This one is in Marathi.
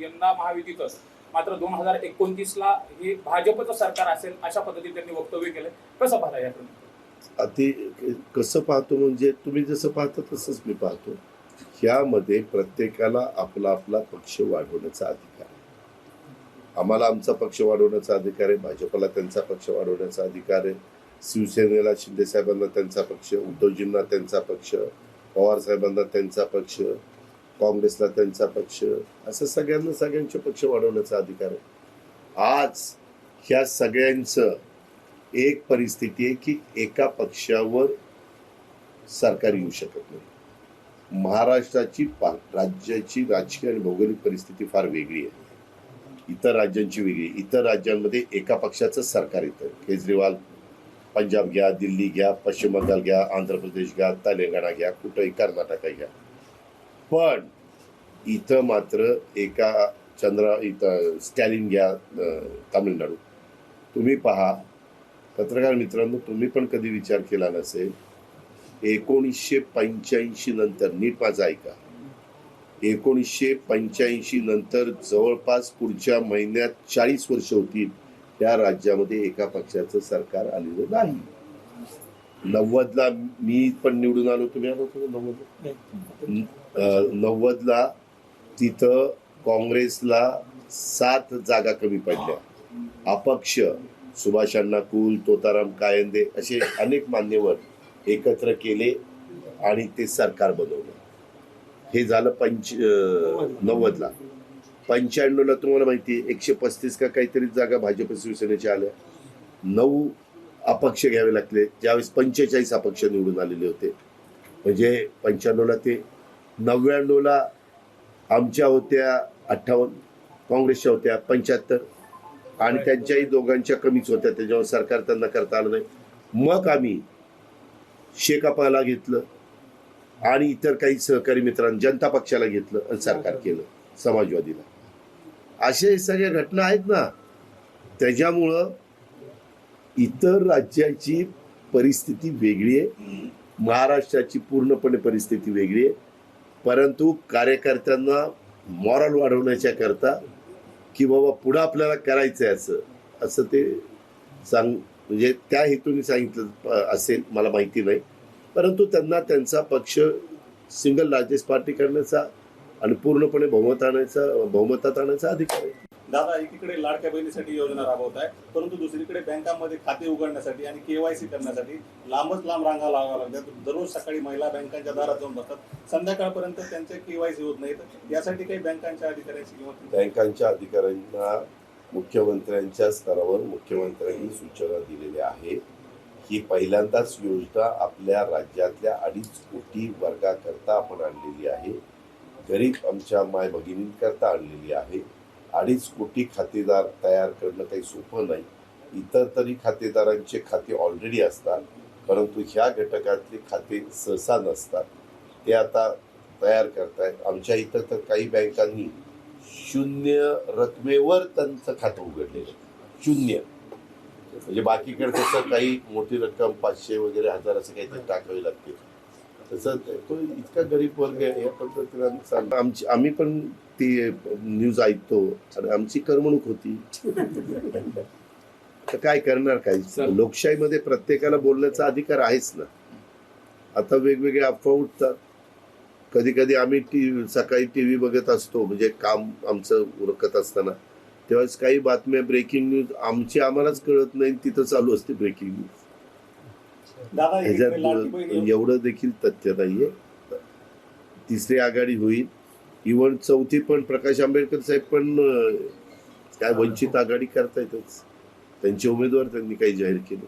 यंदा महायुतीतच. मात्र दोन हजार एकोणतीसला हे भाजपचं सरकार असेल अशा पद्धतीने त्यांनी वक्तव्य केलं कसं पाहता याकडून अति कसं पाहतो म्हणजे तुम्ही जसं पाहता तसंच मी पाहतो. ह्यामध्ये प्रत्येकाला आपला आपला पक्ष वाढवण्याचा अधिकार आहे. आम्हाला आमचा पक्ष वाढवण्याचा अधिकार आहे. भाजपला त्यांचा पक्ष वाढवण्याचा अधिकार आहे. शिवसेनेला शिंदे साहेबांना त्यांचा पक्ष उद्धवजींना त्यांचा पक्ष पवार साहेबांना त्यांचा पक्ष काँग्रेसला त्यांचा पक्ष असं सगळ्यांना सगळ्यांचे पक्ष वाढवण्याचा अधिकार आहे. आज ह्या सगळ्यांचं एक परिस्थिती आहे की एका पक्षावर सरकार येऊ शकत नाही. महाराष्ट्राची पा राज्याची राजकीय आणि भौगोलिक परिस्थिती फार वेगळी आहे. इतर राज्यांची वेगळी इतर राज्यांमध्ये एका पक्षाचं सरकार येतं. केजरीवाल पंजाब घ्या दिल्ली घ्या पश्चिम बंगाल घ्या आंध्र प्रदेश घ्या तेलंगणा घ्या कुठंही कर्नाटका घ्या. पण इथं मात्र एका चंद्रा इथं स्टॅलिन घ्या तामिळनाडू. तुम्ही पहा पत्रकार मित्रांनो तुम्ही पण कधी विचार केला नसेल एकोणीसशे पंच्याऐंशी नंतर नीट माझा ऐका. एकोणीसशे पंच्याऐंशी नंतर जवळपास पुढच्या महिन्यात चाळीस वर्ष होतील त्या राज्यामध्ये एका पक्षाचं सरकार आलेलं नाही. नव्वदला मी पण निवडून आलो. तुम्ही आलो होतो नव्वदला? नव्वदला तिथं काँग्रेसला सात जागा कमी पडल्या. अपक्ष सुभाष अण्णा कुल तोताराम कायंदे असे अनेक मान्यवर एकत्र केले आणि ते सरकार बनवलं. हे झालं पंच नव्वदला. पंच्याण्णवला तुम्हाला माहिती आहे एकशे पस्तीस का काहीतरी जागा भाजप शिवसेनेच्या आल्या. नऊ अपक्ष घ्यावे लागले. ज्यावेळेस पंचेचाळीस अपक्ष निवडून आलेले होते. म्हणजे पंच्याण्णवला ते नव्याण्णवला आमच्या होत्या अठ्ठावन्न काँग्रेसच्या होत्या पंच्याहत्तर आणि त्यांच्याही दोघांच्या कमीच होत्या. त्याच्यावर सरकार त्यांना करता आलं नाही. मग आम्ही शेकापाला घेतलं आणि इतर काही सहकारी मित्रांनी जनता पक्षाला घेतलं आणि सरकार केलं समाजवादीला. अशा सगळ्या घटना आहेत ना. त्याच्यामुळं इतर राज्याची परिस्थिती वेगळी आहे. महाराष्ट्राची पूर्णपणे परिस्थिती वेगळी आहे. परंतु कार्यकर्त्यांना मॉरल वाढवण्याच्या करता की बाबा पुढं आपल्याला करायचं आहे असं असं ते सांग म्हणजे त्या हेतूने सांगितलं असेल मला माहिती नाही. परंतु त्यांना त्यांचा पक्ष सिंगल लार्जेस्ट पार्टी करण्याचा आणि पूर्णपणे बहुमत आणायचा बहुमतात आणायचा अधिकार आहे. दादा एकीकडे लाडक्या बहिणीसाठी योजना राबवत आहे परंतु दुसरीकडे बँकांमध्ये खाते उघडण्यासाठी आणि केवायसी करण्यासाठी लांबच लांब रांगा लावाव्या लागतात दररोज सकाळी महिला बँकांच्या दारात जाऊन बसतात. संध्याकाळपर्यंत त्यांचे केवायसी होत नाही तर यासाठी काही बँकांच्या अधिकाऱ्यांची किंवा बँकांच्या अधिकाऱ्यांना मुख्यमंत्र्यांच्या स्तरावर मुख्यमंत्र्यांनी सूचना दिलेल्या आहे ही पहिल्यांदाच योजना आपल्या राज्यातल्या अडीच कोटी वर्गाकरता आपण आणलेली आहे. गरीब आमच्या माय भगिनींकरता आणलेली आहे. अडीच कोटी खातेदार तयार करणं काही सोपं नाही. इतर तरी खातेदारांचे खाते ऑलरेडी असतात परंतु ह्या घटकातले खाते सहसा नसतात. ते आता तयार करतायत. आमच्या इथं तर काही बँकांनी शून्य रकमेवर त्यांचं खातं उघडलेलं आहे. शून्य. म्हणजे बाकीकडे तसं काही मोठी रक्कम पाचशे वगैरे हजार असं काहीतरी टाकावी लागते. तसं ते- इतका गरीब वर्ग आहे या पद्धतीने. आमची आम्ही पण ती न्यूज ऐकतो आणि आमची करमणूक होती. तर काय करणार काय? लोकशाहीमध्ये प्रत्येकाला बोलण्याचा अधिकार आहेच ना. आता वेगवेगळे अफवा उठतात. कधी कधी आम्ही टी सकाळी टी व्ही बघत असतो म्हणजे काम आमचं उरकत असताना. तेव्हाच काही बातम्या ब्रेकिंग न्यूज आमची आम्हालाच कळत नाही तिथं चालू असते ब्रेकिंग न्यूज ह्याच्यात एवढं देखील तथ्य नाहीये. तिसरी आघाडी होईल. इव्हन चौथी पण प्रकाश आंबेडकर साहेब पण काय वंचित आघाडी करतायतच त्यांचे उमेदवार त्यांनी काही जाहीर केले.